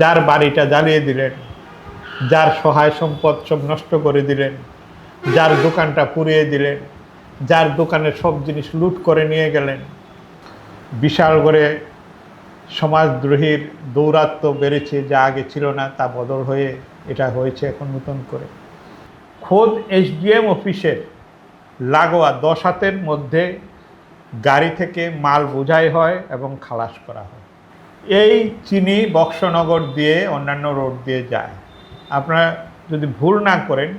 যার বাড়িটা জ্বালিয়ে দিলেন, যার সহায় সম্পদ সব নষ্ট করে দিলেন, যার দোকানটা পুড়িয়ে দিলেন, যার দোকানে সব জিনিস লুট করে নিয়ে গেলেন, বিশাল করে সমাজদ্রোহীর দৌরাত্ম বেড়েছে, যা আগে ছিল না, তা বদল হয়ে এটা হয়েছে এখন নতুন করে। খোদ এসডিএম অফিসের লাগোয়া দশ হাতের মধ্যে গাড়ি থেকে মাল বোঝাই হয় এবং খালাস করা হয়। এই চিনি বক্সনগর দিয়ে, অন্যান্য রোড দিয়ে যায়। আপনারা যদি ভুল না করেন,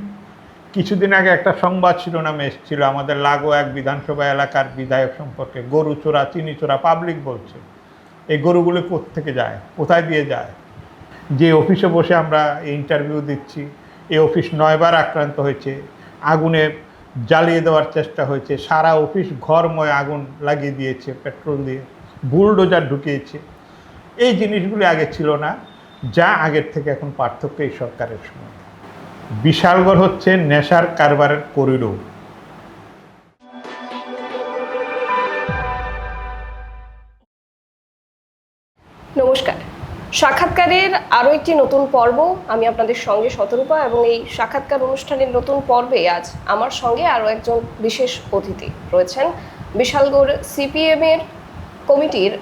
কিছুদিন আগে একটা সংবাদ শিরোনামে এসেছিল, আমাদের লাগো এক বিধানসভা এলাকার বিধায়ক সম্পর্কে, গরু চোরা, চিনি চোরা পাবলিক বলছে। এই গরুগুলো থেকে যায়? কোথায় দিয়ে যায়? যে অফিসে বসে আমরা ইন্টারভিউ দিচ্ছি, এই অফিস নয়বার আক্রান্ত হয়েছে, আগুনে জ্বালিয়ে দেওয়ার চেষ্টা হয়েছে, সারা অফিস ঘরময় আগুন লাগিয়ে দিয়েছে, পেট্রোল দিয়ে, বুলডোজার ঢুকিয়েছে। এই জিনিসগুলি আগে ছিল না, যা আগের থেকে এখন পার্থক্য এই সরকারের সময়। বিশালগড় হচ্ছে নেশার কারবারের করিডোর। নমস্কার। সাক্ষাৎকারের আরও একটি নতুন পর্ব আমি আপনাদের সঙ্গে শতরূপা এবং এই সাক্ষাৎকার অনুষ্ঠানের নতুন পর্বে আজ আমার সঙ্গে আরও একজন বিশেষ অতিথি রয়েছেন। বিশালগড় সিপিএমের কমিটির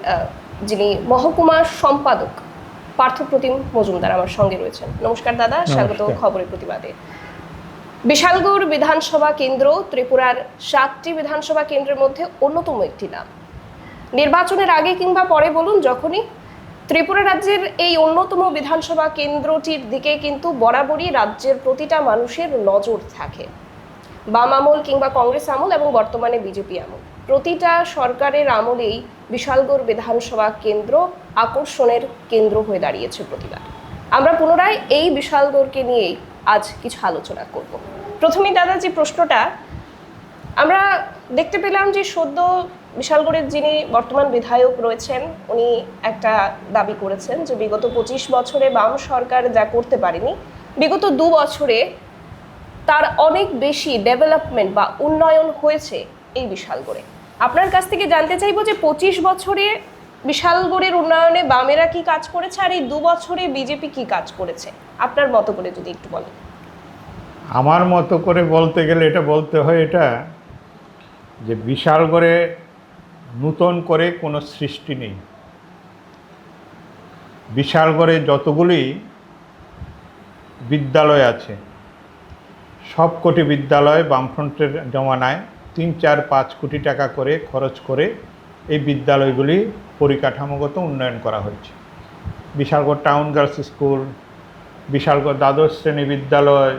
যিনি মহকুমার সম্পাদক পার্থপ্রতিম মজুমদার আমার সঙ্গে রয়েছেন। নমস্কার দাদা স্বাগত খবরের প্রতিবাদে। বিশালগড় বিধানসভা কেন্দ্র ত্রিপুরার সাতটি বিধানসভা কেন্দ্রের মধ্যে অন্যতম একটি নাম। নির্বাচনের আগে কিংবা পরে বলুন যখনই ত্রিপুরা রাজ্যের এই অন্যতম বিধানসভা কেন্দ্রটির দিকে কিন্তু বরাবরই রাজ্যের প্রতিটা মানুষের নজর থাকে। বাম আমল কিংবা কংগ্রেস আমল এবং বর্তমানে বিজেপি আমল। প্রতিটা সরকারের আমলেই বিশালগড় বিধানসভা কেন্দ্র আকর্ষণের কেন্দ্র হয়ে দাঁড়িয়েছে প্রতিবার। আমরা পুনরায় এই বিশালগড়কে নিয়েই আজ কিছু আলোচনা করব। প্রথমেই দাদা যে প্রশ্নটা, আমরা দেখতে পেলাম যে সদ্য বিশালগড়ের যিনি বর্তমান বিধায়ক রয়েছেন, উনি একটা দাবি করেছেন যে বিগত পঁচিশ বছরে বাম সরকার যা করতে পারেনি, বিগত দু বছরে তার অনেক বেশি ডেভেলপমেন্ট বা উন্নয়ন হয়েছে এই বিশালগড়ে। আপনার কাছ থেকে জানতে চাইব যে পঁচিশ বছরে বিশালগড়ের উন্নয়নে বামেরা কি কাজ করেছে আর এই দু বছরে বিজেপি কি কাজ করেছে? আপনার মতো করে যদি একটু বলেন। আমার মতো করে বলতে গেলে এটা বলতে হয় এটা যে বিশালগড়ে নূতন করে কোনো সৃষ্টি নেই। বিশালগড়ে যতগুলি বিদ্যালয় আছে, সবকটি বিদ্যালয় বামফ্রন্টের জমানায় তিন, চার, পাঁচ কোটি টাকা করে খরচ করে এই বিদ্যালয়গুলি পরিকাঠামোগত উন্নয়ন করা হয়েছে। Bishalgarh town girls school, Bishalgarh দ্বাদশ শ্রেণি বিদ্যালয়,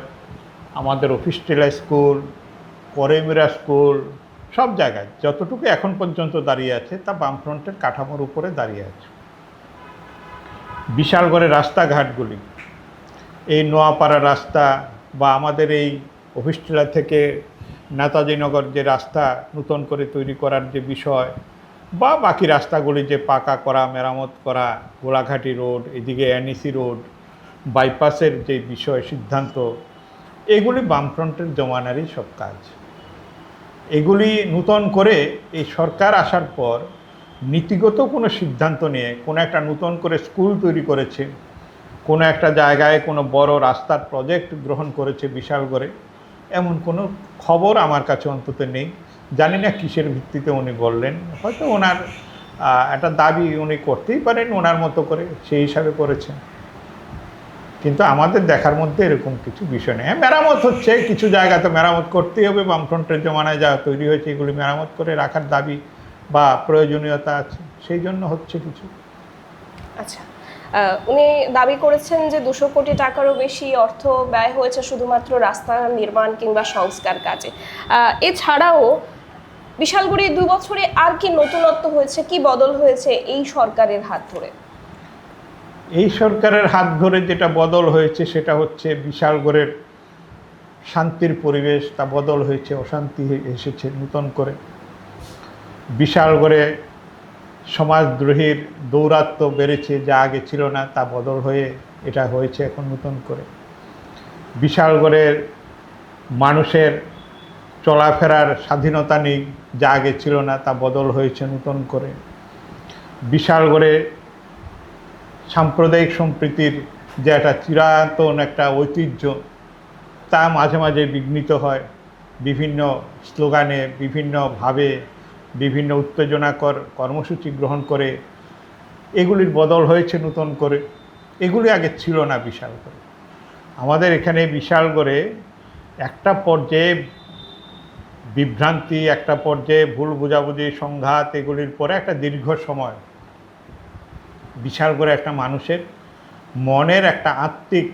আমাদের অফিস টেলা স্কুল, পরেমিরা স্কুল, সব জায়গায় যতটুকু এখন পর্যন্ত দাঁড়িয়ে আছে তা বামফ্রন্টের কাঠামোর উপরে দাঁড়িয়ে আছে। বিশালগড়ের রাস্তাঘাটগুলি, এই নোয়াপাড়া রাস্তা বা আমাদের এই অফিস টেলা থেকে নেতাজি নগর যে রাস্তা নূতন করে তৈরি করার যে বিষয় বা বাকি রাস্তাগুলি যে পাকা করা, মেরামত করা, গোলাঘাটি রোড, এদিকে এনইসি রোড, বাইপাসের যে বিষয়, সিদ্ধান্ত, এগুলি বামফ্রন্টের জমানারই সব কাজ। এগুলি নূতন করে এই সরকার আসার পর নীতিগত কোনো সিদ্ধান্ত নিয়ে কোনো একটা নূতন করে স্কুল তৈরি করেছে, কোনো একটা জায়গায় কোনো বড় রাস্তার প্রজেক্ট গ্রহণ করেছে বিশাল করে এমন কোনো খবর আমার কাছে অন্তত নেই। জানি না কিসের ভিত্তিতে উনি বললেন। হয়তো ওনার একটা দাবি উনি করতেই পারেন ওনার মতো করে, সেই হিসাবে করেছেন। কিন্তু আমাদের দেখার মধ্যে এরকম কিছু বিষয় নেই। হ্যাঁ মেরামত হচ্ছে, কিছু জায়গা তো মেরামত করতেই হবে। বামফ্রন্টের জমানায় যা তৈরি হয়েছে, এগুলি মেরামত করে রাখার দাবি বা প্রয়োজনীয়তা আছে, সেই জন্য হচ্ছে কিছু। আচ্ছা। উনি দাবি করেছেন যে দুশো কোটি টাকারও বেশি অর্থ ব্যয় হয়েছে শুধুমাত্র রাস্তা নির্মাণ কিংবা সংস্কার কাজে। এছাড়াও বিশালগড়ি দু বছরে আর কি নতুনত্ব হয়েছে, কি বদল হয়েছে এই সরকারের হাত ধরে? এই সরকারের হাত ধরে যেটা বদল হয়েছে সেটা হচ্ছে বিশালগড়ের শান্তির পরিবেশ, তা বদল হয়েছে, অশান্তি এসেছে নূতন করে। বিশালগড়ে সমাজদ্রোহীর দৌরাত্ম বেড়েছে, যা আগে ছিল না, তা বদল হয়ে এটা হয়েছে এখন নতুন করে। বিশালগড়ের মানুষের চলাফেরার স্বাধীনতা নেই, যা আগে ছিল না, তা বদল হয়েছে নতুন করে। বিশালগড়ে সাম্প্রদায়িক সম্প্রীতির যে একটা চিরাতন একটা ঐতিহ্য, তা মাঝে মাঝে বিঘ্নিত হয়। বিভিন্ন স্লোগানে বিভিন্নভাবে বিভিন্ন উত্তেজনাকর কর্মসূচি গ্রহণ করে, এগুলির বদল হয়েছে নতুন করে। এগুলি আগে ছিল না বিশাল করে। আমাদের এখানে বিশাল করে একটা পর্যায়ে বিভ্রান্তি, একটা পর্যায়ে ভুল বোঝাবুঝি, সংঘাত, এগুলির পরে একটা দীর্ঘ সময় বিশাল করে একটা মানুষের মনের একটা আত্মিক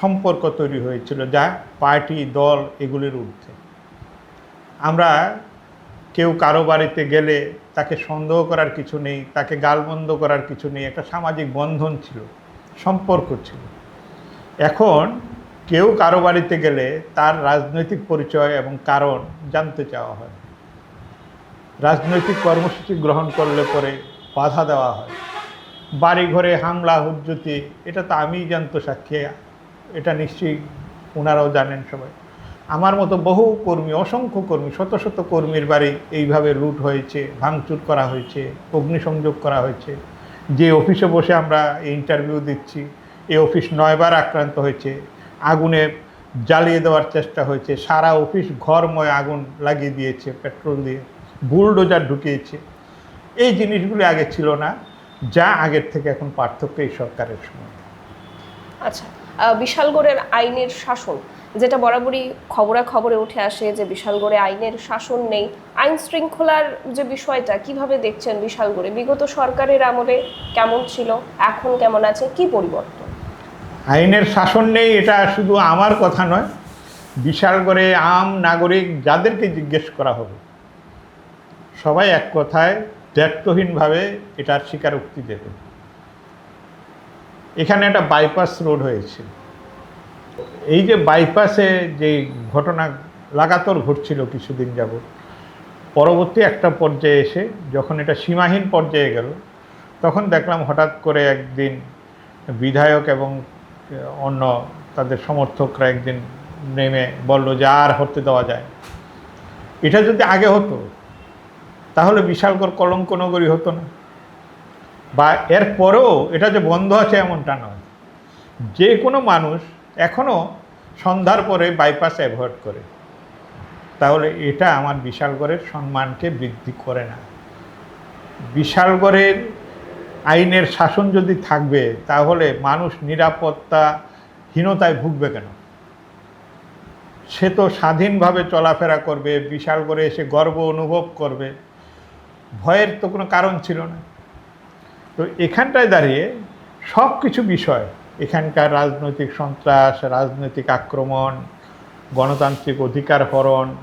সম্পর্ক তৈরি হয়েছিল, যা পার্টি, দল এগুলির ঊর্ধ্বে। আমরা কেউ কারও বাড়িতে গেলে তাকে সন্দেহ করার কিছু নেই, তাকে গালবন্ধ করার কিছু নেই, একটা সামাজিক বন্ধন ছিল, সম্পর্ক ছিল। এখন কেউ কারও বাড়িতে গেলে তার রাজনৈতিক পরিচয় এবং কারণ জানতে চাওয়া হয়। রাজনৈতিক কর্মসূচি গ্রহণ করলে পরে বাধা দেওয়া হয়। বাড়ি ঘরে হামলা, হুজ্জতি, এটা তো আমিই জানতো সাক্ষী, এটা নিশ্চয়ই ওনারাও জানেন সবাই। আমার মতো বহু কর্মী, অসংখ্য কর্মী, শত শত কর্মীর বাড়ি এইভাবে লুট হয়েছে, ভাঙচুর করা হয়েছে, অগ্নিসংযোগ করা হয়েছে। যে অফিসে বসে আমরা ইন্টারভিউ দিচ্ছি, এই অফিস নয়বার আক্রান্ত হয়েছে, আগুনে জ্বালিয়ে দেওয়ার চেষ্টা হয়েছে, সারা অফিস ঘরময় আগুন লাগিয়ে দিয়েছে, পেট্রোল দিয়ে, বুলডোজার ঢুকিয়েছে। এই জিনিসগুলি আগে ছিল না, যা আগের থেকে এখন পার্থক্য এই সরকারের সময়। আচ্ছা বিশালগড়ের আইনের শাসন যেটা বরাবরই খবরাখবরে উঠে আসে যে বিশালগড়ে আইনের শাসন নেই। আইন শৃঙ্খলার যে বিষয়টা, কীভাবে দেখছেন বিশালগড়ে? বিগত সরকারের আমলে কেমন ছিল? এখন কেমন আছে? কি পরিবর্তন? আইনের শাসন নেই, এটা শুধু আমার কথা নয়। বিশাল করে আম নাগরিক যাদেরকে জিজ্ঞেস করা হবে, সবাই এক কথায় দ্ব্যর্থহীনভাবে এটার স্বীকারোক্তি দেবে। এখানে একটা বাইপাস রোড হয়েছে। এই যে বাইপাসে যে ঘটনা লাগাতার ঘটছিল কিছুদিন যাবত পরবর্তী একটা পর্যায়ে এসে যখন এটা সীমাহীন পর্যায়ে গেল, তখন দেখলাম হঠাৎ করে একদিন বিধায়ক এবং অন্য তাদের সমর্থকরা একদিন নেমে বলল যে আর হতে দেওয়া যায়। এটা যদি আগে হতো, তাহলে বিশালকর কলঙ্ক নগরী হতো না। বা এর পরেও এটা যে বন্ধ আছে এমনটা নয়। যে কোনো মানুষ এখনও সন্ধ্যার পরে বাইপাস অ্যাভয়েড করে। তাহলে এটা আমার বিশালগড়ের সম্মানকে বৃদ্ধি করে না। বিশালগড়ের আইনের শাসন যদি থাকবে, তাহলে মানুষ নিরাপত্তাহীনতায় ভুগবে কেন? সে তো স্বাধীনভাবে চলাফেরা করবে বিশাল করে এসে গর্ব অনুভব করবে। ভয়ের তো কোনো কারণ ছিল না। তো এখানটায় দাঁড়িয়ে সব কিছু বিষয় এখানকার রাজনৈতিক সন্ত্রাস, রাজনৈতিক আক্রমণ, গণতান্ত্রিক অধিকার হরণ,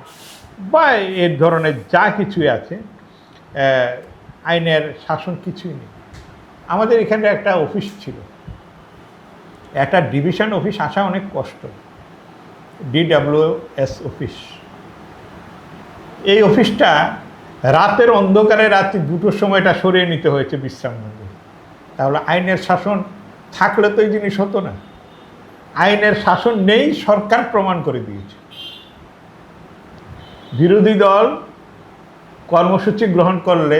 বা এর ধরনের যা কিছুই আছে আইনের শাসন কিছুই নেই। আমাদের এখানে একটা অফিস ছিল। একটা ডিভিশন অফিস আসা অনেক কষ্ট। DWS office. এই অফিসটা রাতের অন্ধকারে রাত্রি দুটোর সময়টা সরিয়ে নিতে হয়েছে বিশ্রাম তাহলে আইনের শাসন থাকলে তো এই জিনিস হতো না। আইনের শাসন নেই, সরকার প্রমাণ করে দিয়েছে। বিরোধী দল কর্মসূচি গ্রহণ করলে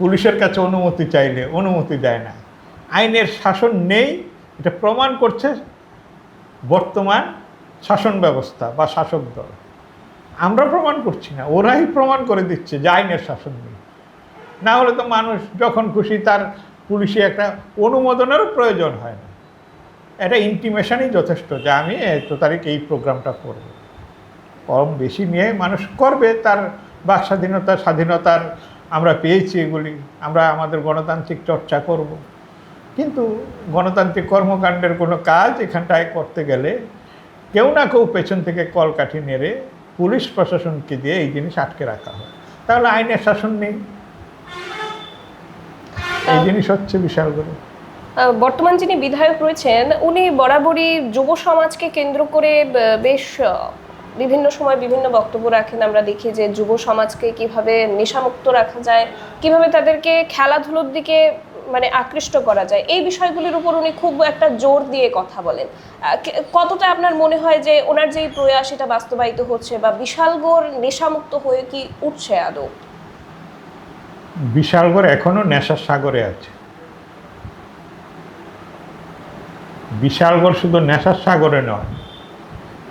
পুলিশের কাছে অনুমতি চাইলে অনুমতি দেয় না। আইনের শাসন নেই, এটা প্রমাণ করছে বর্তমান শাসন ব্যবস্থা বা শাসক দল। আমরা প্রমাণ করছি না, ওরাই প্রমাণ করে দিচ্ছে যে আইনের শাসন নেই। না হলে তো মানুষ যখন খুশি তার পুলিশে একটা অনুমোদনেরও প্রয়োজন হয় না। এটা ইন্টিমেশনই যথেষ্ট যে আমি এত তারিখ এই প্রোগ্রামটা করব। কম বেশি নিয়ে মানুষ করবে, তার বাক স্বাধীনতা স্বাধীনতার আমরা পেয়েছি এগুলি, আমরা আমাদের গণতান্ত্রিক চর্চা করব। কিন্তু গণতান্ত্রিক কর্মকাণ্ডের কোনো কাজ এখানটায় করতে গেলে কেউ না কেউ পেছন থেকে কলকাঠি নেড়ে পুলিশ প্রশাসনকে দিয়ে এই জিনিস আটকে রাখা হয়। তাহলে আইনের শাসন নেই। এই জিনিস হচ্ছে বিশাল করে বর্তমান যিনি বিধায়ক রয়েছেন উনি বরাবরই যুব সমাজকে কেন্দ্র করে বেশ বিভিন্ন সময় বিভিন্ন বক্তব্য রাখেন। আমরা দেখি যে যুব সমাজকে কীভাবে নেশামুক্ত রাখা যায় কীভাবে তাদেরকে খেলাধুলোর দিকে মানে আকৃষ্ট করা যায় এই বিষয়গুলির উপর উনি খুব একটা জোর দিয়ে কথা বলেন। কতটা আপনার মনে হয় যে ওনার যে প্রয়াস এটা বাস্তবায়িত হচ্ছে বা বিশালগড় নেশামুক্ত হয়ে কি উঠছে আদৌ? বিশালগড় এখনও নেশার সাগরে আছে। বিশালগড় শুধু নেশার সাগরে নয়,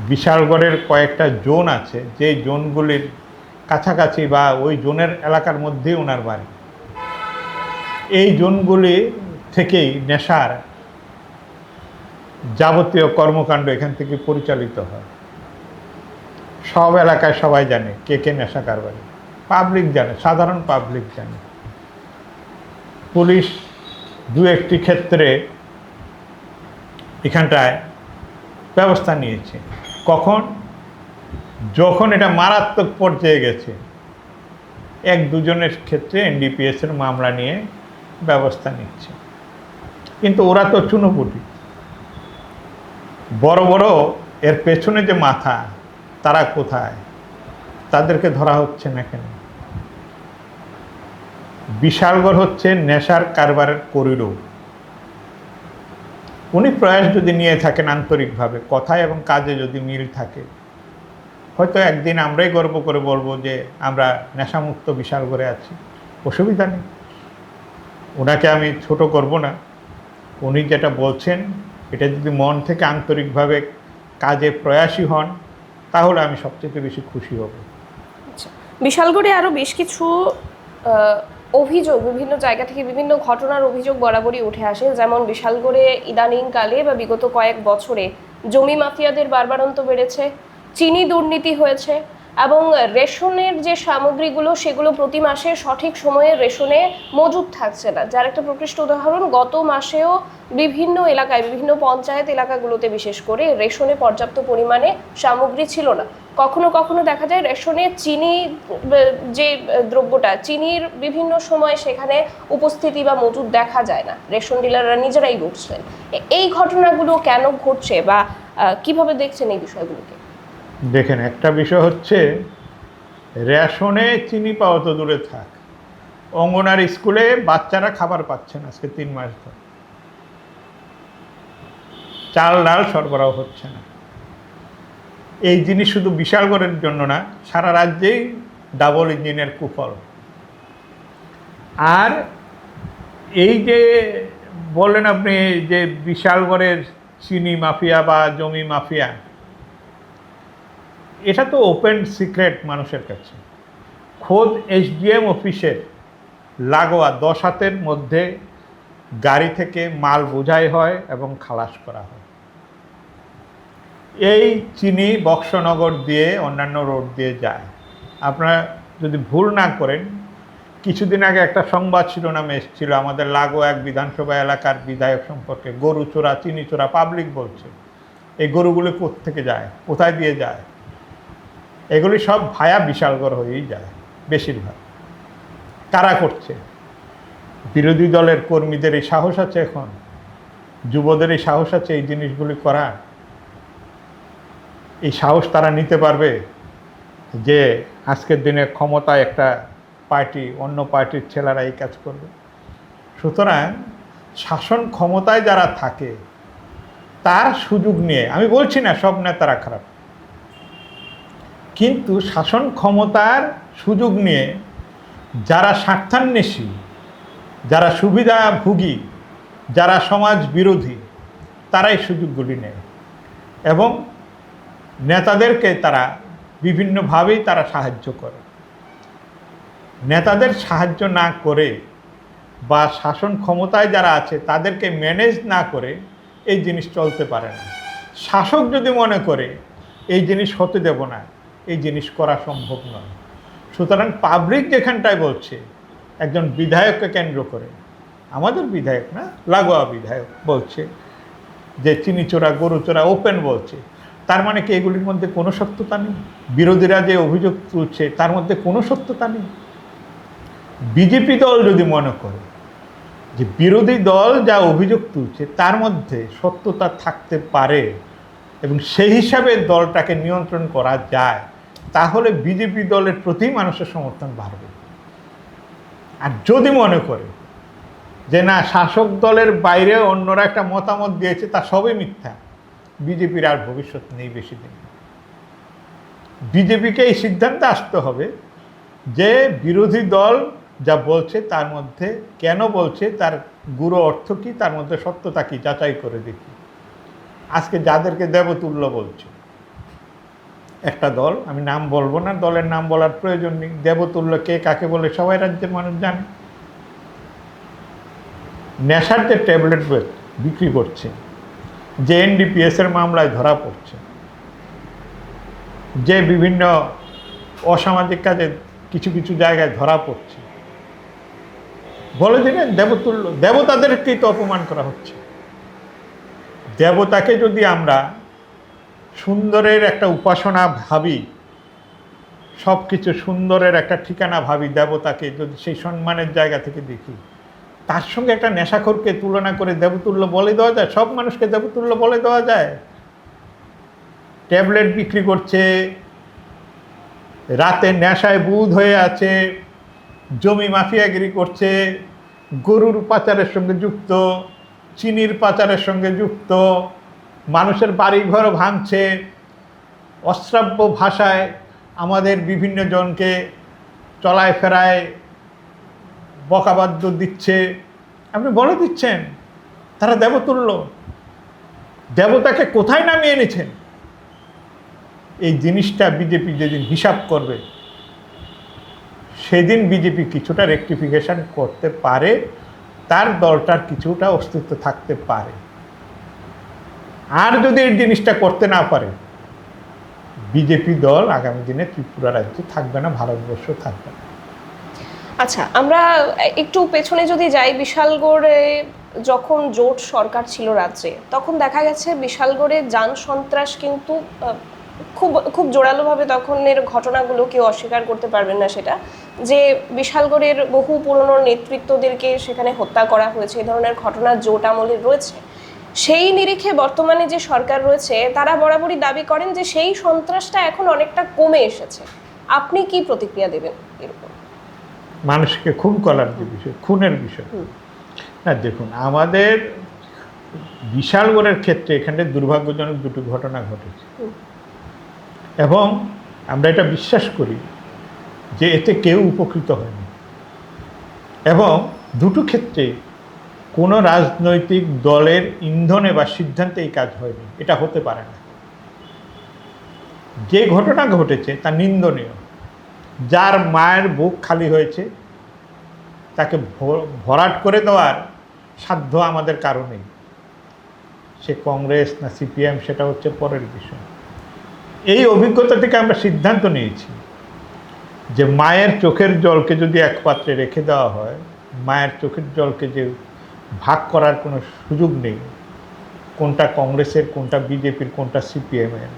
বিশালগড়ের কয়েকটা জোন আছে যে জোনগুলির কাছাকাছি বা ওই জোনের এলাকার মধ্যেই ওনার বাড়ি। এই জোনগুলি থেকেই নেশার যাবতীয় কর্মকাণ্ড এখান থেকে পরিচালিত হয়। সব এলাকায় সবাই জানে কে কে নেশা কারবারি পাবলিক জানে, সাধারণ পাবলিক জানে। পুলিশ দু একটি ক্ষেত্রে এখানটায় ব্যবস্থা নিয়েছে। কখন? যখন এটা মারাত্মক পর্যায়ে গেছে। এক দুজনের ক্ষেত্রে এনডিপিএসের মামলা নিয়ে ব্যবস্থা নিচ্ছে। কিন্তু ওরা তো চুনোপুটি। বড় বড় এর পেছনে যে মাথা, তারা কোথায়? তাদেরকে ধরা হচ্ছে না কেন? বিশালগড় হচ্ছে নেশার কারবারের করিডোর। উনি প্রয়াস যদি নিয়ে থাকেন আন্তরিকভাবে, কথায় এবং কাজে যদি মিল থাকে, হয়তো একদিন আমরাই গর্ব করে বলব যে আমরা নেশামুক্ত বিশালগড়ে আছি। অসুবিধা নেই। ওনাকে আমি ছোট করব না। উনি যেটা বলছেন, এটা যদি মন থেকে আন্তরিকভাবে কাজে প্রয়াসী হন, তাহলে আমি সবচেয়ে বেশি খুশি হব। আচ্ছা বিশালগড়ে আরও বেশ কিছু অভিযোগ, বিভিন্ন জায়গা থেকে বিভিন্ন ঘটনার অভিযোগ বরাবরই উঠে আসে। যেমন বিশাল বিশালগড়ে ইদানিংকালে বা বিগত কয়েক বছরে জমি মাফিয়াদের বারবারন্ত বেড়েছে, চিনি দুর্নীতি হয়েছে এবং রেশনের যে সামগ্রীগুলো, সেগুলো প্রতি মাসে সঠিক সময়ে রেশনে মজুদ থাকছে না। যার একটা প্রকৃষ্ট উদাহরণ, গত মাসেও বিভিন্ন এলাকায়, বিভিন্ন পঞ্চায়েত এলাকাগুলোতে বিশেষ করে রেশনে পর্যাপ্ত পরিমাণে সামগ্রী ছিল না। কখনো কখনো দেখা যায় রেশনে চিনি যে দ্রব্যটা, চিনির বিভিন্ন সময় সেখানে উপস্থিতি বা মজুদ দেখা যায় না। রেশন ডিলাররা নিজেরাই বলছেন এ- এই ঘটনাগুলো কেন ঘটছে বা কীভাবে দেখছেন এই বিষয়গুলোকে? দেখেন, একটা বিষয় হচ্ছে, রেশনে চিনি পাওয়া তো দূরে থাক। অঙ্গনার স্কুলে বাচ্চারা খাবার পাচ্ছে না আজকে তিন মাস ধরে। চাল ডাল সরবরাহ হচ্ছে না। এই জিনিস শুধু বিশালগড়ের জন্য না, সারা রাজ্যেই ডাবল ইঞ্জিনের কুফল। আর এই যে বললেন আপনি যে বিশালগড়ের চিনি মাফিয়া বা জমি মাফিয়া এটা তো ওপেন সিক্রেট মানুষের কাছে। খোদ এসডিএম অফিসের লাগোয়া দশ হাতের মধ্যে গাড়ি থেকে মাল বোঝাই হয় এবং খালাস করা হয়। এই চিনি বক্সনগর দিয়ে, অন্যান্য রোড দিয়ে যায়। আপনারা যদি ভুল না করেন, কিছুদিন আগে একটা সংবাদ শিরোনামে এসেছিল, আমাদের লাগোয়া এক বিধানসভা এলাকার বিধায়ক সম্পর্কে, গরু চোরা, চিনি চোরা পাবলিক বলছে, এই গরুগুলো থেকে যায়, কোথায় দিয়ে যায়? এগুলি সব ভায়া বিশালগড় হয়েই যায়, বেশিরভাগ। কারা করছে? বিরোধী দলের কর্মীদের এই সাহস আছে এখন? যুবদের এই সাহস আছে এই জিনিসগুলি করা এই সাহস তারা নিতে পারবে যে আজকের দিনে ক্ষমতায় একটা পার্টি, অন্য পার্টির ছেলেরা এই কাজ করবে? সুতরাং শাসন ক্ষমতায় যারা থাকে, তার সুযোগ নিয়ে, আমি বলছি না সব নেতারা খারাপ কিন্তু শাসন ক্ষমতার সুযোগ নিয়ে যারা স্বার্থান্বেষী, যারা সুবিধাভোগী, যারা সমাজ বিরোধী, তারাই সুযোগগুলি নেয় এবং নেতাদেরকে তারা বিভিন্নভাবেই তারা সাহায্য করে। নেতাদের সাহায্য না করে বা শাসন ক্ষমতায় যারা আছে তাদেরকে ম্যানেজ না করে এই জিনিস চলতে পারে না। শাসক যদি মনে করে, এই জিনিস হতে দেব না। এই জিনিস করা সম্ভব নয়। সুতরাং পাবলিক যেখানটায় বলছে, একজন বিধায়ককে কেন্দ্র করে, আমাদের বিধায়ক না, লাগোয়া বিধায়ক বলছে, যে চিনি চোরা গরু চোরা ওপেন বলছে, তার মানে কি এগুলির মধ্যে কোনো সত্যতা নেই? বিরোধীরা যে অভিযোগ তুলছে, তার মধ্যে কোনো সত্যতা নেই? বিজেপি দল যদি মনে করে যে বিরোধী দল যা অভিযোগ তুলছে, তার মধ্যে সত্যতা থাকতে পারে এবং সেই হিসাবে দলটাকে নিয়ন্ত্রণ করা যায় তাহলে বিজেপি দলের প্রতি মানুষের সমর্থন বাড়বে। আর যদি মনে করে যে না, শাসক দলের বাইরে অন্যরা একটা মতামত দিয়েছে, তা সবই মিথ্যা। বিজেপির আর ভবিষ্যৎ নেই বেশি দিন। বিজেপিকে এই সিদ্ধান্তে আসতে হবে যে বিরোধী দল যা বলছে তার মধ্যে কেন বলছে, তার গুরু অর্থ কী, তার মধ্যে সত্যতা কী, যাচাই করে দেখি। আজকে যাদেরকে দেবতুল্য বলছে একটা দল, আমি নাম বলব না, দলের নাম বলার প্রয়োজন নেই। দেবতুল্য কে কাকে বলে সবাই রাজ্যের মানুষ জানে। নেশার যে ট্যাবলেট বিক্রি করছে, যে এনডিপিএস এর মামলায় ধরা পড়ছে, যে বিভিন্ন অসামাজিক কাজে কিছু কিছু জায়গায় ধরা পড়ছে, বলে দিলেন দেবতুল্য। দেবতাদেরকেই তো অপমান করা হচ্ছে। দেবতাকে যদি আমরা সুন্দরের একটা উপাসনা ভাবি সব কিছু সুন্দরের একটা ঠিকানা ভাবি, দেবতাকে যদি সেই সম্মানের জায়গা থেকে দেখি। তার সঙ্গে একটা নেশাখোরকে তুলনা করে দেবতুল্য বলে দেওয়া যায়, সব মানুষকে দেবতুল্য বলে দেওয়া যায়। ট্যাবলেট বিক্রি করছে, রাতে নেশায় বুধ হয়ে আছে, জমি মাফিয়াগিরি করছে, গরুর পাচারের সঙ্গে যুক্ত, চিনির পাচারের সঙ্গে যুক্ত মানুষের বাড়িঘর ভাঙছে। অশ্রাব্য ভাষায় আমাদের বিভিন্ন জনকে চলায় ফেরায় বকাবাদ্য দিচ্ছে। আপনি বলে দিচ্ছেন, তারা দেবতুল্য। দেবতাকে কোথায় নামিয়ে এনেছেন? এই জিনিসটা বিজেপি যেদিন হিসাব করবে, সেদিন বিজেপি কিছুটা রেকটিফিকেশন করতে পারে, তার দলটার কিছুটা অস্তিত্ব থাকতে পারে। আর যদি এই জিনিসটা করতে না পারে, বিজেপি দল আগামী দিনে ত্রিপুরা রাজ্যে থাকবে না, ভারতবর্ষ থাকবে না। আচ্ছা আমরা একটু পেছনে যদি যাই, বিশালগড়ে যখন জোট সরকার ছিল রাজ্যে, তখন দেখা গেছে বিশালগড়ে যান সন্ত্রাস কিন্তু খুব খুব জোরালোভাবে তখনের ঘটনাগুলো কেউ অস্বীকার করতে পারবেন না সেটা, যে বিশালগড়ের বহু পুরনো নেতৃত্বদেরকে সেখানে হত্যা করা হয়েছে এই ধরনের ঘটনা জোট আমলের রয়েছে। সেই নিরিখে বর্তমানে যে সরকার রয়েছে তারা বরাবরই দাবি করেন যে সেই সন্ত্রাসটা এখন অনেকটা কমে এসেছে। আপনি কি প্রতিক্রিয়া দেবেন এরকম মানুষকে খুন করার যে বিষয় খুনের বিষয়। না দেখুন আমাদের বিশালগড়ের ক্ষেত্রে এখানে দুর্ভাগ্যজনক দুটো ঘটনা ঘটেছে। এবং আমরা এটা বিশ্বাস করি যে এতে কেউ উপকৃত হয়নি। এবং দুটো ক্ষেত্রে কোনো রাজনৈতিক দলের ইন্ধনে বা সিদ্ধান্তে এই কাজ হয়নি। এটা হতে পারে না। যে ঘটনা ঘটেছে তা নিন্দনীয়। যার মায়ের বুক খালি হয়েছে, তাকে ভরাট করে দেওয়ার সাধ্য আমাদের কারণেই সে কংগ্রেস না সিপিএম, সেটা হচ্ছে পরের বিষয়। এই অভিজ্ঞতা থেকে আমরা সিদ্ধান্ত নিয়েছি যে মায়ের চোখের জলকে যদি এক পাত্রে রেখে দেওয়া হয়, মায়ের চোখের জলকে যে ভাগ করার কোনো সুযোগ নেই। কোনটা কংগ্রেসের, কোনটা বিজেপির, কোনটা সিপিএমের।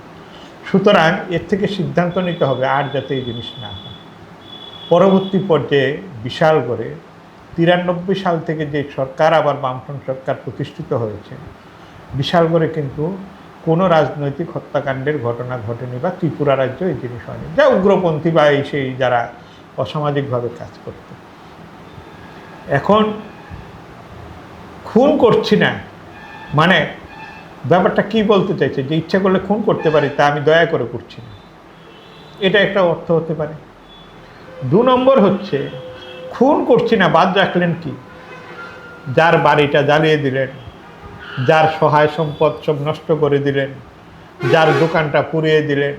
সুতরাং এর থেকে সিদ্ধান্ত নিতে হবে আর যাতে এই জিনিস না হয়। পরবর্তী পর্যায়ে বিশাল করে তিরানব্বই সাল থেকে যে সরকার, আবার বামফ্রন্ট সরকার প্রতিষ্ঠিত হয়েছে, বিশাল করে কিন্তু কোনো রাজনৈতিক হত্যাকাণ্ডের ঘটনা ঘটেনি বা ত্রিপুরা রাজ্য এই জিনিস হয়নি। যা উগ্রপন্থী বা এই সেই যারা অসামাজিকভাবে কাজ করত। এখন খুন করছি না। মানে ব্যাপারটা কি বলতে চাইছে? যে ইচ্ছা করলে খুন করতে পারি, তা আমি দয়া করে করছি না। এটা একটা অর্থ হতে পারে। দু নম্বর হচ্ছে, খুন করছি না, বাদ রাখলেন কি? যার বাড়িটা জ্বালিয়ে দিলেন, যার সহায় সম্পদ সব নষ্ট করে দিলেন, যার দোকানটা পুড়িয়ে দিলেন,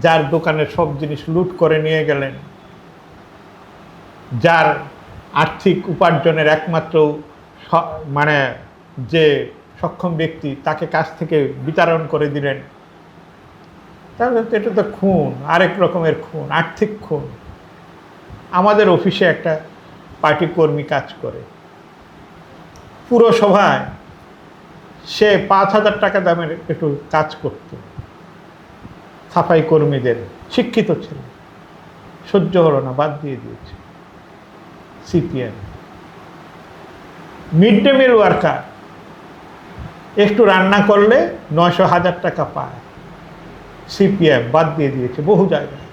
যার দোকানের সব জিনিস লুট করে নিয়ে গেলেন, যার আর্থিক উপার্জনের একমাত্র মানে যে সক্ষম ব্যক্তি তাকে কাছ থেকে বিতরণ করে দিলেন। তাহলে তো এটা তো খুন, আরেক রকমের খুন, আর্থিক খুন। আমাদের অফিসে একটা পার্টি কর্মী কাজ করে। পুরসভায় সে পাঁচ হাজার টাকা দামের একটু কাজ করত। সাফাই কর্মীদের, শিক্ষিত ছেলে। সহ্য হলো না, বাদ দিয়ে দিয়েছে। CPM. Mid day meal worker একটু রান্না করলে নয়শো হাজার টাকা পায়। সিপিএম বাদ দিয়ে দিয়েছে বহু জায়গায়।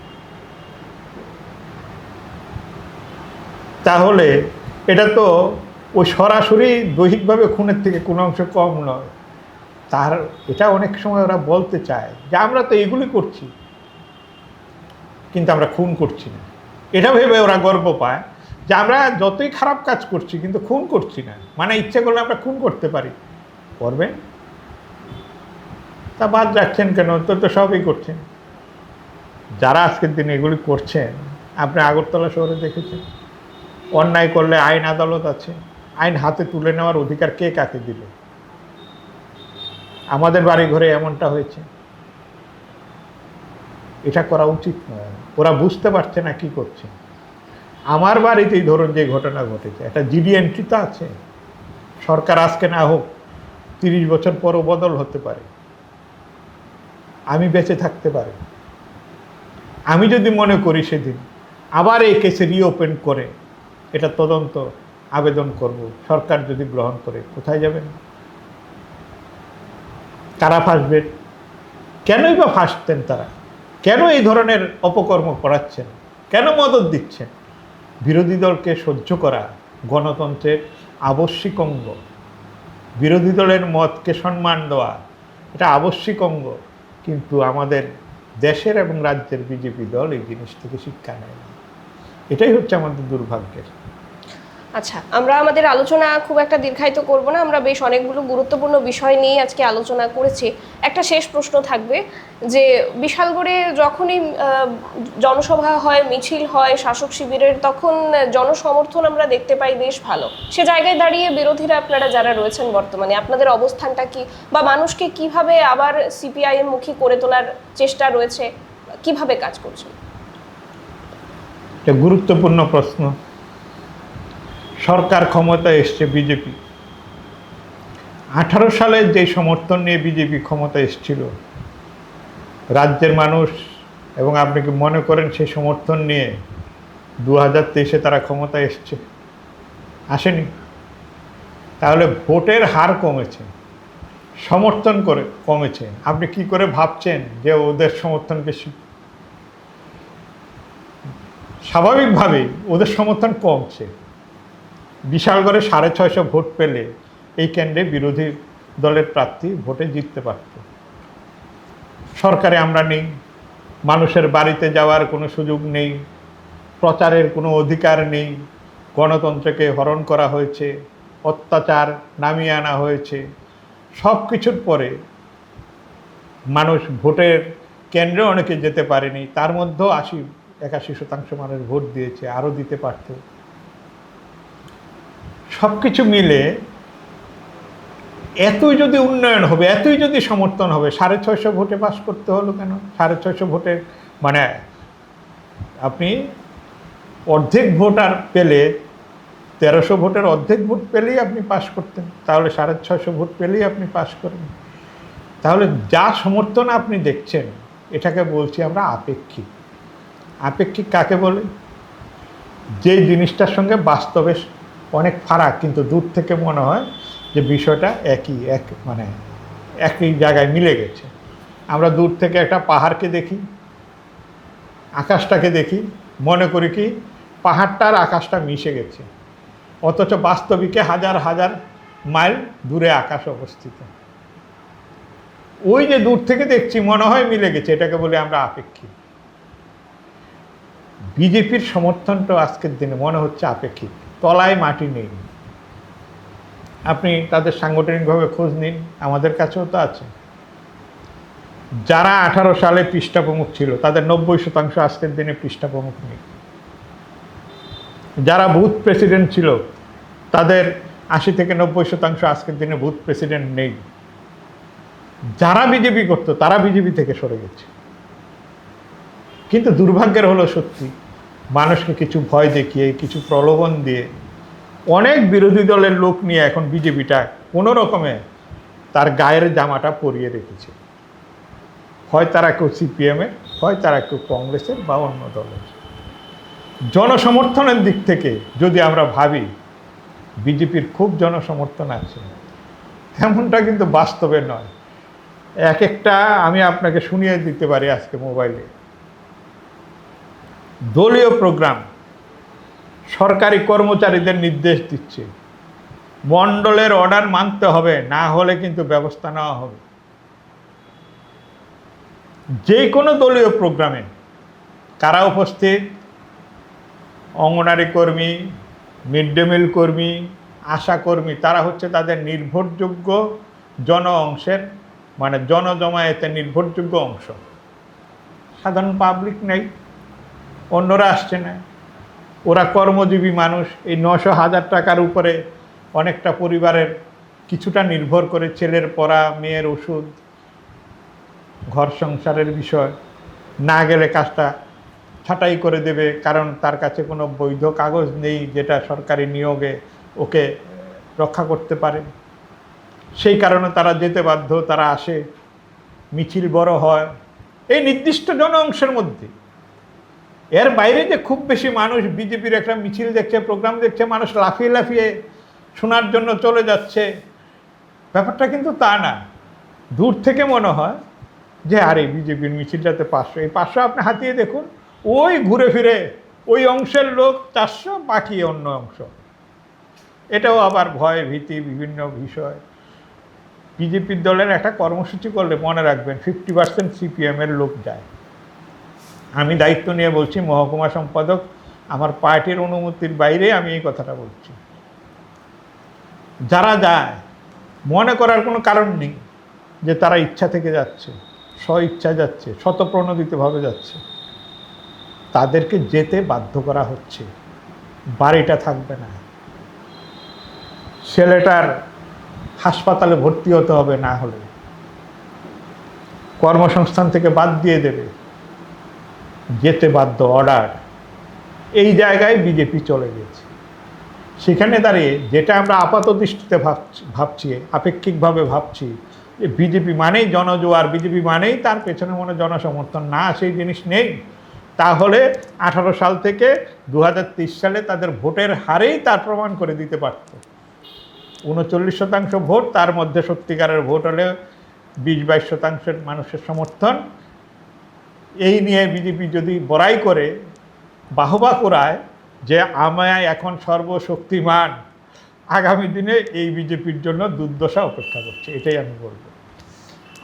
তাহলে এটা তো ওই সরাসরি দৈহিকভাবে খুনের থেকে কোনো অংশ কম নয়। তার এটা অনেক সময় ওরা বলতে চায় যে, আমরা তো এগুলি করছি, কিন্তু আমরা খুন করছি না। এটা ভেবে ওরা গর্ব পায়। যে আমরা যতই খারাপ কাজ করছি, কিন্তু খুন করছি না। মানে ইচ্ছে করলে আমরা খুন করতে পারি। করবেন? তা বাদ রাখছেন কেন? তো তো সবই করছেন। যারা আজকের দিনে এগুলি করছেন, আপনি আগরতলা শহরে দেখেছেন? অন্যায় করলে আইন আদালত আছে। আইন হাতে তুলে নেওয়ার অধিকার কে কাকে দিল? আমাদের বাড়ি ঘরে এমনটা হয়েছে। এটা করা উচিত নয়। ওরা বুঝতে পারছে না কি করছে। আমার বাড়িতেই ধরুন যে ঘটনা ঘটেছে, একটা জিডি এন্ট্রি তো আছে। সরকার আজকে না হোক, তিরিশ বছর পরও বদল হতে পারে। আমি বেঁচে থাকতে পারি। আমি যদি মনে করি সেদিন আবার এই কেসে রিওপেন করে, এটা তদন্ত আবেদন করব, সরকার যদি গ্রহণ করে, কোথায় যাবেন? কারা ফাঁসবেন? কেনই বা ফাঁসতেন তারা? কেন এই ধরনের অপকর্ম করাচ্ছেন? কেন মদত দিচ্ছেন? বিরোধী দলকে সহ্য করা গণতন্ত্রের আবশ্যিক অঙ্গ বিরোধী দলের মতকে সম্মান দেওয়া, এটা আবশ্যিক অঙ্গ কিন্তু আমাদের দেশের এবং রাজ্যের বিজেপি দল এই জিনিস থেকে শিক্ষা নেয় না। এটাই হচ্ছে আমাদের দুর্ভাগ্যের আচ্ছা আমরা আমাদের আলোচনা খুব একটা দীর্ঘায়িত করব না। আমরা বেশ অনেকগুলো গুরুত্বপূর্ণ বিষয় নিয়ে আজকে আলোচনা করেছি। একটা শেষ প্রশ্ন থাকবে যে, বিশালগড়ে যখনই জনসভা হয়, মিছিল হয়, শাসক শিবিরের, তখন জনসমর্থন আমরা দেখতে পাই বেশ ভালো। সে জায়গায় দাঁড়িয়ে বিরোধীরা আপনারা যারা রয়েছেন বর্তমানে, আপনাদের অবস্থানটা কি? বা মানুষকে কীভাবে আবার সিপিআইএম মুখী করে তোলার চেষ্টা রয়েছে? কীভাবে কাজ করছেন? গুরুত্বপূর্ণ প্রশ্ন। সরকার ক্ষমতায় এসছে বিজেপি। আঠারো সালের যে সমর্থন নিয়ে বিজেপি ক্ষমতা এসছিল, রাজ্যের মানুষ এবং আপনি কি মনে করেন সেই সমর্থন নিয়ে দু হাজার তেইশে তারা ক্ষমতা এসছে? আসেনি। তাহলে ভোটের হার কমেছে, সমর্থন করে কমেছে। আপনি কি করে ভাবছেন যে ওদের সমর্থন বেশি? স্বাভাবিকভাবেই ওদের সমর্থন কমছে। বিশালগড়ে সাড়ে ছয়শো ভোট পেলে এই কেন্দ্রে বিরোধী দলের প্রার্থী ভোটে জিততে পারত। সরকারে আমরা নেই, মানুষের বাড়িতে যাওয়ার কোনো সুযোগ নেই, প্রচারের কোনো অধিকার নেই, গণতন্ত্রকে হরণ করা হয়েছে, অত্যাচার নামিয়ে আনা হয়েছে। সব কিছুর পরে মানুষ ভোটের কেন্দ্রে অনেকে যেতে পারেনি, তার মধ্যেও আশি, একাশি শতাংশ মানুষ ভোট দিয়েছে, আরও দিতে পারত। সব কিছু মিলে এতই যদি উন্নয়ন হবে, এতই যদি সমর্থন হবে, সাড়ে ছয়শো ভোটে পাস করতে হলো কেন? সাড়ে ছয়শো ভোটে মানে আপনি অর্ধেক ভোট আর পেলে তেরোশো ভোটের অর্ধেক ভোট পেলেই আপনি পাস করতেন, তাহলে সাড়ে ছয়শো ভোট পেলেই আপনি পাস করেন। তাহলে যা সমর্থন আপনি দেখছেন, এটাকে বলছি আমরা আপেক্ষিক। আপেক্ষিক কাকে বলে? যে জিনিসটার সঙ্গে বাস্তবে অনেক ফারাক, কিন্তু দূর থেকে মনে হয় যে বিষয়টা একই, এক মানে একই জায়গায় মিলে গেছে। আমরা দূর থেকে একটা পাহাড়কে দেখি, আকাশটাকে দেখি, মনে করি কি পাহাড়টার আকাশটা মিশে গেছে। অথচ বাস্তবিকে হাজার হাজার মাইল দূরে আকাশ অবস্থিত। ওই যে দূর থেকে দেখছি, মনে হয় মিলে গেছে, এটাকে বলি আমরা আপেক্ষিক। বিজেপির সমর্থনটা আজকের দিনে, মনে হচ্ছে আপেক্ষিক। তলায় মাটি নেই। আপনি তাদের সাংগঠনিকভাবে খোঁজ নিন, আমাদের কাছেও তো আছে। যারা আঠারো সালে পৃষ্ঠা প্রমুখ ছিল, তাদের নব্বই শতাংশ আজকের দিনে পৃষ্ঠা প্রমুখ নেই। যারা বুথ প্রেসিডেন্ট ছিল, তাদের আশি থেকে নব্বই শতাংশ আজকের দিনে বুথ প্রেসিডেন্ট নেই। যারা বিজেপি করতো, তারা বিজেপি থেকে সরে গেছে। কিন্তু দুর্ভাগ্যের হলো সত্যি মানুষকে কিছু ভয় দেখিয়ে, কিছু প্রলোভন দিয়ে অনেক বিরোধী দলের লোক নিয়ে এখন বিজেপিটা কোনো রকমে তার গায়ের জামাটা পরিয়ে রেখেছে। হয় তারা কেউ সিপিএমের হয় তারা কেউ কংগ্রেসের বা অন্য দলের। জনসমর্থনের দিক থেকে যদি আমরা ভাবি, বিজেপির খুব জনসমর্থন আছে। এমনটা কিন্তু বাস্তবে নয়। এক একটা আমি আপনাকে শুনিয়ে দিতে পারি আজকে মোবাইলে। দলীয় প্রোগ্রাম। সরকারি কর্মচারীদের নির্দেশ দিচ্ছে। মণ্ডলের অর্ডার মানতে হবে, না হলে কিন্তু ব্যবস্থা নেওয়া হবে। যে কোনো দলীয় প্রোগ্রামে কারা উপস্থিত? অঙ্গনারী কর্মী, মিড ডে মিল কর্মী, আশা কর্মী, তারা হচ্ছে তাদের নির্ভরযোগ্য জন অংশের মানে জনজমায়েতের নির্ভরযোগ্য অংশ। সাধারণ পাবলিক নেই। অন্যরা আসছে না। ওরা কর্মজীবী মানুষ। এই নশো হাজার টাকার উপরে অনেকটা পরিবারের কিছুটা নির্ভর করে ছেলের পড়া, মেয়ের ওষুধ, ঘর সংসারের বিষয়, না গেলে কাজটা ছাঁটাই করে দেবে কারণ তার কাছে কোনো বৈধ কাগজ নেই যেটা সরকারি নিয়োগে ওকে রক্ষা করতে পারে। সেই কারণে তারা যেতে বাধ্য, তারা আসে, মিছিল বড় হয়। এই নির্দিষ্ট জন অংশের মধ্যে এর বাইরে যে খুব বেশি মানুষ বিজেপির একটা মিছিল দেখছে, প্রোগ্রাম দেখছে, মানুষ লাফিয়ে লাফিয়ে শোনার জন্য চলে যাচ্ছে, ব্যাপারটা কিন্তু তা না। দূর থেকে মনে হয় যে, আরে, বিজেপির মিছিলটাতে পাঁচশো, এই পাঁচশো আপনি হাতিয়ে দেখুন, ওই ঘুরে ফিরে ওই অংশের লোক চারশো, বাকি অন্য অংশ। এটাও আবার ভয়, ভীতি, বিভিন্ন বিষয়। বিজেপির দলের একটা কর্মসূচি করলে মনে রাখবেন ফিফটি পার্সেন্ট সিপিএমের লোক যায়। আমি দায়িত্ব নিয়ে বলছি, মহকুমা সম্পাদক, আমার পার্টির অনুমতির বাইরে আমি এই কথাটা বলছি। যারা যায়, মনে করার কোনো কারণ নেই যে তারা ইচ্ছা থেকে যাচ্ছে স্ব ইচ্ছা যাচ্ছে শতপ্রণোদিতভাবে যাচ্ছে। তাদেরকে যেতে বাধ্য করা হচ্ছে। বাড়িটা থাকবে না। ছেলেটার হাসপাতালে ভর্তি হতে হবে না হলে। কর্মসংস্থান থেকে বাদ দিয়ে দেবে। যেতে বাধ্য অর্ডার। এই জায়গায় বিজেপি চলে গেছে সেখানে দাঁড়িয়ে যেটা আমরা আপাত দৃষ্টিতে ভাবছি ভাবছি, আপেক্ষিকভাবে ভাবছি, যে বিজেপি মানেই জনজোয়ার, বিজেপি মানেই তার পেছনে মনে জনসমর্থন না, সেই জিনিস নেই। তাহলে আঠারো সাল থেকে দু সালে তাদের ভোটের হারেই তার প্রমাণ করে দিতে পারত। উনচল্লিশ শতাংশ ভোট, তার মধ্যে সত্যিকারের ভোট হলে বিশ বাইশ শতাংশের মানুষের সমর্থন এই নিয়ে বিজেপি যদি বড়াই করে, বাহবা করায় যে আমায় এখন সর্বশক্তিমান, আগামী দিনে এই বিজেপির জন্য দুর্দশা অপেক্ষা করছে, এটাই আমি বলব।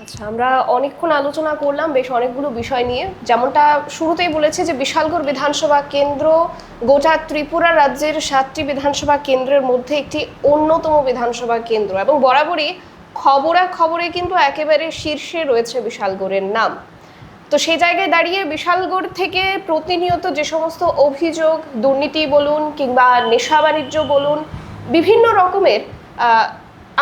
আচ্ছা আমরা অনেকক্ষণ আলোচনা করলাম বেশ অনেকগুলো বিষয় নিয়ে। যেমনটা শুরুতেই বলেছে যে বিশালগড় বিধানসভা কেন্দ্র গোটা ত্রিপুরা রাজ্যের সাতটি বিধানসভা কেন্দ্রের মধ্যে একটি অন্যতম বিধানসভা কেন্দ্র এবং বরাবরই খবরা খবরে কিন্তু একেবারে শীর্ষে রয়েছে বিশালগড়ের নাম। তো সেই জায়গায় দাঁড়িয়ে বিশালগড় থেকে প্রতিনিয়ত যে সমস্ত অভিযোগ, দুর্নীতি বলুন কিংবা নেশা বাণিজ্য বলুন, বিভিন্ন রকমের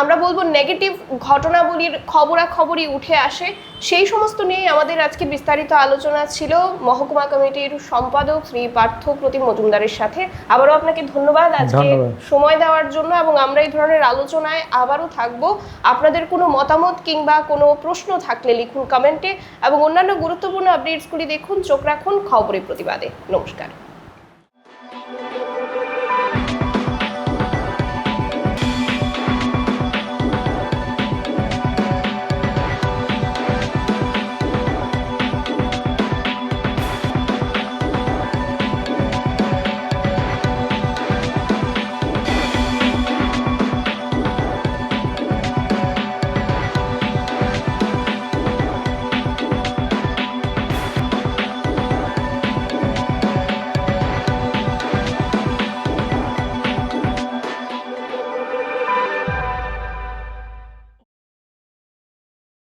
আমরা বলব নেগেটিভ ঘটনাবলীর খবরাখবরই উঠে আসে। সেই সমস্ত নিয়েই আমাদের আজকে বিস্তারিত আলোচনা ছিল। মহকুমা কমিটির সম্পাদক শ্রী পার্থ প্রতিম মজুমদারের সাথে। আবারও আপনাকে ধন্যবাদ আজকে সময় দেওয়ার জন্য এবং আমরা এই ধরনের আলোচনায় আবারও থাকব। আপনাদের কোনো মতামত কিংবা কোনো প্রশ্ন থাকলে লিখুন কমেন্টে এবং অন্যান্য গুরুত্বপূর্ণ আপডেটসগুলি দেখুন চোখ রাখুন খবরের প্রতিবাদে। নমস্কার।